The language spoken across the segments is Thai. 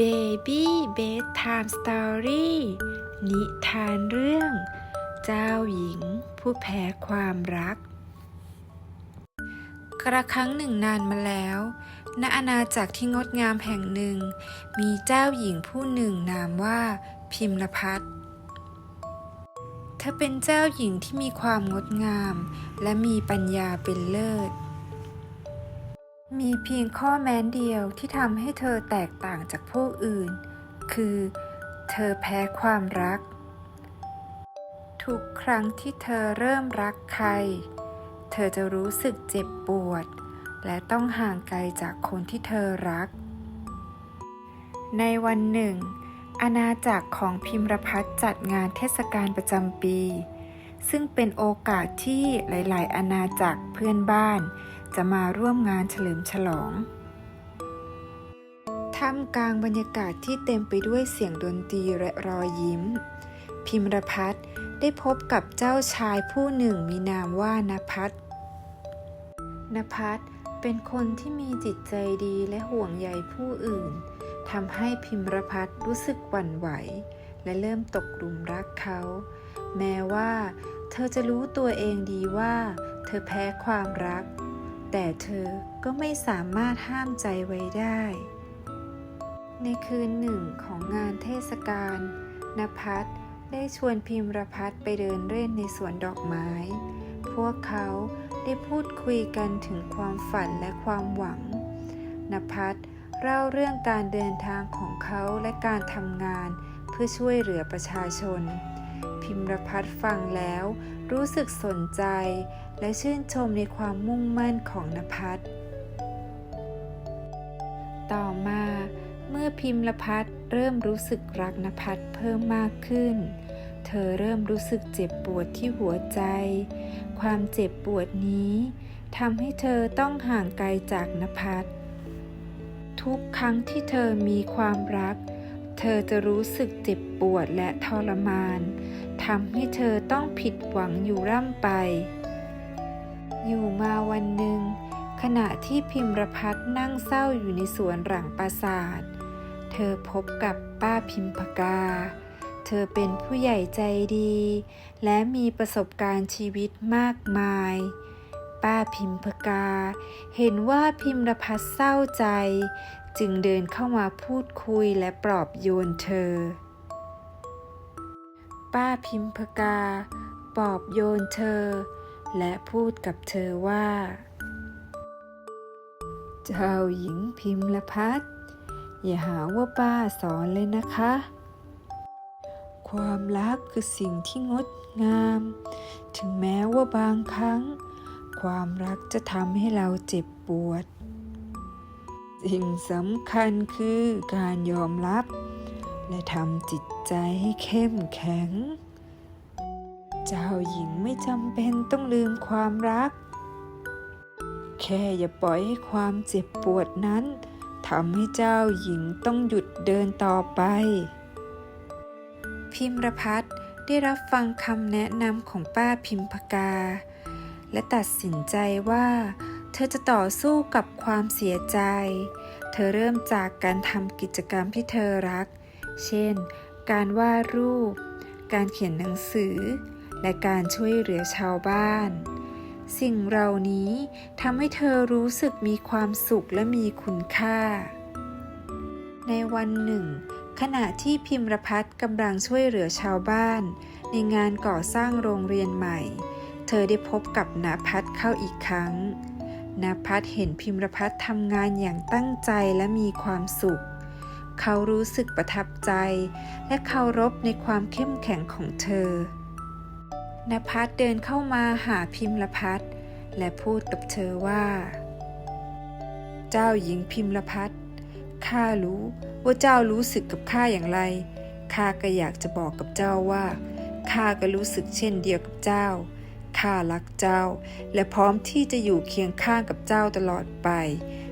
Baby Bedtime Story นิทานเรื่อง เจ้าหญิงผู้แพ้ความรัก กระครั้งหนึ่งนานมาแล้ว ณ อาณาจักรที่งดงามแห่งหนึ่ง มีเจ้าหญิงผู้หนึ่งนามว่าพิมรพัฒเธอเป็นเจ้าหญิงที่มีความงดงาม และมีปัญญาเป็นเลิศ มีเพียงข้อแม้เดียวที่ทำให้เธอแตกต่างจากพวกอื่น คือ เธอแพ้ความรัก ทุกครั้งที่เธอเริ่มรักใคร เธอจะรู้สึกเจ็บปวด และต้องห่างไกลจากคนที่เธอรัก ในวันหนึ่ง อาณาจักรของพิมรพัฒจัดงานเทศกาลประจำปี ซึ่งเป็นโอกาสที่หลาย ๆ อาณาจักรเพื่อนบ้าน จะมาร่วมงานเฉลิมฉลอง ท่ามกลางบรรยากาศที่เต็มไปด้วยเสียงดนตรีและรอยยิ้ม พิมรพัฒน์ได้พบกับเจ้าชายผู้หนึ่งมีนามว่านภัทรนภัทรเป็นคนที่มีจิตใจดีและห่วงใยผู้อื่นทำให้พิมรพัฒน์รู้สึกหวั่นไหว และเริ่มตกหลุมรักเขา แม้ว่า เธอจะรู้ตัวเองดีว่า เธอแพ้ความรัก แต่เธอก็ไม่สามารถห้ามใจไว้ได้ ในคืนหนึ่งของงานเทศกาลนภัสได้ชวนพิมรพัฒน์ไปเดินเล่นในสวนดอกไม้ พวกเขาได้พูดคุยกันถึงความฝันและความหวังนภัสเล่าเรื่องการเดินทางของเขาและการทำงานเพื่อช่วยเหลือประชาชน พิมรพัฒน์ฟังแล้ว รู้สึกสนใจ และชื่นชมในความมุ่งมั่นของนภัสต่อมาเมื่อพิมรพัฒน์เริ่มรู้สึกรักนภัสเพิ่มมากขึ้น เธอเริ่มรู้สึกเจ็บปวดที่หัวใจ ความเจ็บปวดนี้ทำให้เธอต้องห่างไกลจากนภัสทุกครั้งที่เธอมีความรักเเธอจะรู้สึกเจ็บปวดและทรมานทำให้เธอต้องผิดหวังอยู่ร่ำไป อยู่มาวันหนึ่ง ขณะที่พิมรพัฒนั่งเศร้าอยู่ในสวนหลังปราสาท เธอพบกับป้าพิมพกา เธอเป็นผู้ใหญ่ใจดี และมีประสบการณ์ชีวิตมากมาย ป้าพิมพกา เห็นว่าพิมรพัฒเศร้าใจ จึงเดินเข้ามาพูดคุยและปลอบโยนเธอ ป้าพิมพกา ปลอบโยนเธอ และพูดกับเธอว่า เจ้าหญิงพิมรพัฒอย่าหาว่าป้าสอนเลยนะคะ ความรักคือสิ่งที่งดงาม ถึงแม้ว่าบางครั้ง ความรักจะทำให้เราเจ็บปวด สิ่งสำคัญคือการยอมรับ และทำจิตใจให้เข้มแข็ง เจ้าหญิงไม่จำเป็นต้องลืมความรัก แค่อย่าปล่อยให้ความเจ็บปวดนั้นทำให้เจ้าหญิงต้องหยุดเดินต่อไป พิมรพัฒน์ได้รับฟังคำแนะนำของป้าพิมพกา และตัดสินใจว่า เธอจะต่อสู้กับความเสียใจ เธอเริ่มจากการทำกิจกรรมที่เธอรัก เช่น การวาดรูป การเขียนหนังสือ และการช่วยเหลือชาวบ้าน สิ่งเหล่านี้ทำให้เธอรู้สึกมีความสุขและมีคุณค่า ในวันหนึ่ง ขณะที่พิมรพัฒน์กำลังช่วยเหลือชาวบ้าน ในงานก่อสร้างโรงเรียนใหม่ เธอได้พบกับนภัทรเข้าอีกครั้ง นภัทรเห็นพิมรพัฒน์ทำงานอย่างตั้งใจและมีความสุข เขารู้สึกประทับใจ และเคารพในความเข้มแข็งของเธอนภัสเดินเข้ามาหาพิมรพัฒน์และพูดกับเธอว่า เจ้าหญิงพิมรพัฒน์ข้ารู้ว่าเจ้ารู้สึกกับข้าอย่างไรข้าก็อยากจะบอกกับเจ้าว่าข้าก็รู้สึกเช่นเดียวกับเจ้า ข้ารักเจ้า และพร้อมที่จะอยู่เคียงข้างกับเจ้าตลอดไป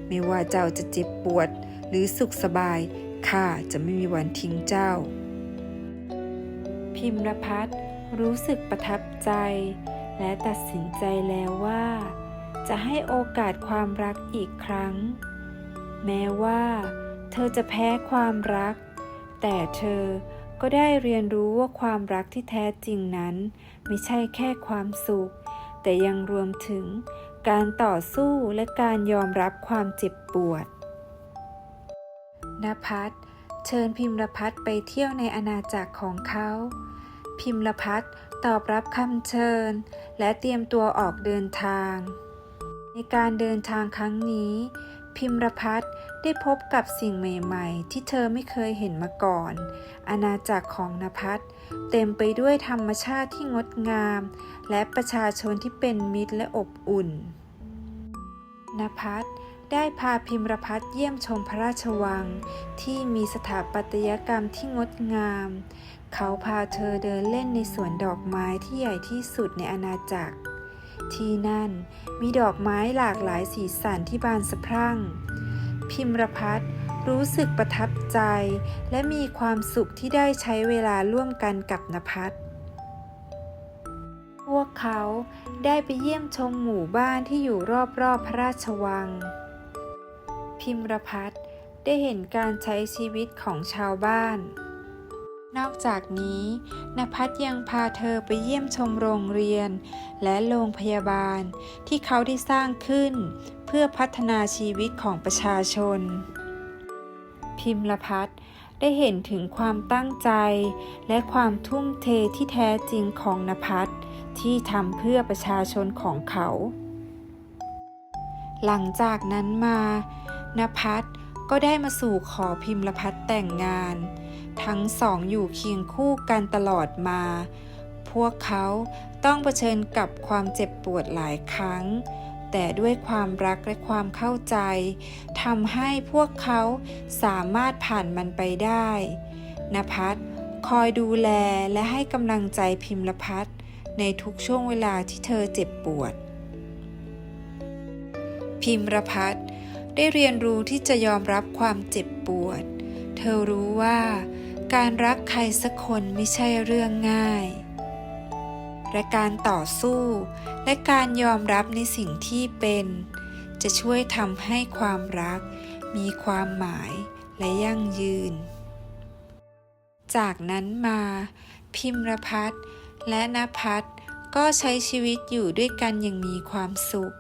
ไม่ว่าเจ้าจะเจ็บปวด หรือสุขสบายข้าจะไม่มีวันทิ้งเจ้า พิมรพัฒรู้สึกประทับใจ และตัดสินใจแล้วว่า จะให้โอกาสความรักอีกครั้ง แม้ว่า เธอจะแพ้ความรัก แต่เธอ ก็ได้เรียนรู้ว่าความรักที่แท้จริงนั้น ไม่ใช่แค่ความสุข แต่ยังรวมถึงการต่อสู้และการยอมรับความเจ็บปวดนภัสเชิญพิมรพัฒน์ไปเที่ยวในอาณาจักรของเขา พิมรพัฒน์ตอบรับคำเชิญ และเตรียมตัวออกเดินทาง ในการเดินทางครั้งนี้ พิมรพัฒน์ได้พบกับสิ่งใหม่ๆ ที่เธอไม่เคยเห็นมาก่อน อาณาจักรของนภัสเต็มไปด้วยธรรมชาติที่งดงาม และประชาชนที่เป็นมิตรและอบอุ่น นภัสได้พาพิมรพัฒน์เยี่ยมชมพระราชวัง ที่มีสถาปัตยกรรมที่งดงาม เขาพาเธอเดินเล่นในสวนดอกไม้ที่ใหญ่ที่สุดในอาณาจักร ที่นั่นมีดอกไม้หลากหลายสีสันที่บานสะพรั่ง พิมรพัฒน์รู้สึกประทับใจ และมีความสุขที่ได้ใช้เวลาร่วมกันกับนภัสพวกเขาได้ไปเยี่ยมชมหมู่บ้านที่อยู่รอบๆพระราชวัง พิมรพัฒน์ได้เห็นการใช้ชีวิตของชาวบ้าน นอกจากนี้นภัสยังพาเธอไปเยี่ยมชมโรงเรียน และโรงพยาบาลที่เขาได้สร้างขึ้น เพื่อพัฒนาชีวิตของประชาชน พิมรพัฒได้เห็นถึงความตั้งใจ และความทุ่มเทที่แท้จริงของนภัสที่ทำเพื่อประชาชนของเขา หลังจากนั้นมานภัส ก็ได้มาสู่ขอพิมรพัฒแต่งงาน ทั้งสองอยู่เคียงคู่กันตลอดมา พวกเขาต้องเผชิญกับความเจ็บปวดหลายครั้ง แต่ด้วยความรักและความเข้าใจทำให้พวกเขาสามารถผ่านมันไปได้นภัสคอยดูแลและให้กำลังใจพิมรพัฒในทุกช่วงเวลาที่เธอเจ็บปวด พิมรพัฒ ได้เรียนรู้ที่จะยอมรับความเจ็บปวด เธอรู้ว่า การรักใครสักคนไม่ใช่เรื่องง่าย และการต่อสู้ และการยอมรับในสิ่งที่เป็น จะช่วยทำให้ความรัก มีความหมายและยั่งยืน จากนั้นมา พิมรพัฒน์และนภัสก็ใช้ชีวิตอยู่ด้วยกันอย่างมีความสุข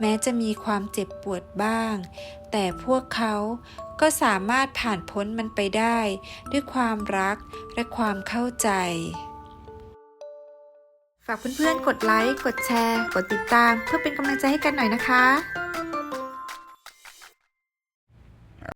แม้จะมีความเจ็บปวดบ้าง แต่พวกเขาก็สามารถผ่านพ้นมันไปได้ ด้วยความรักและความเข้าใจ ฝากเพื่อนๆ กดไลค์ กดแชร์ กดติดตาม เพื่อเป็นกำลังใจให้กันหน่อยนะคะ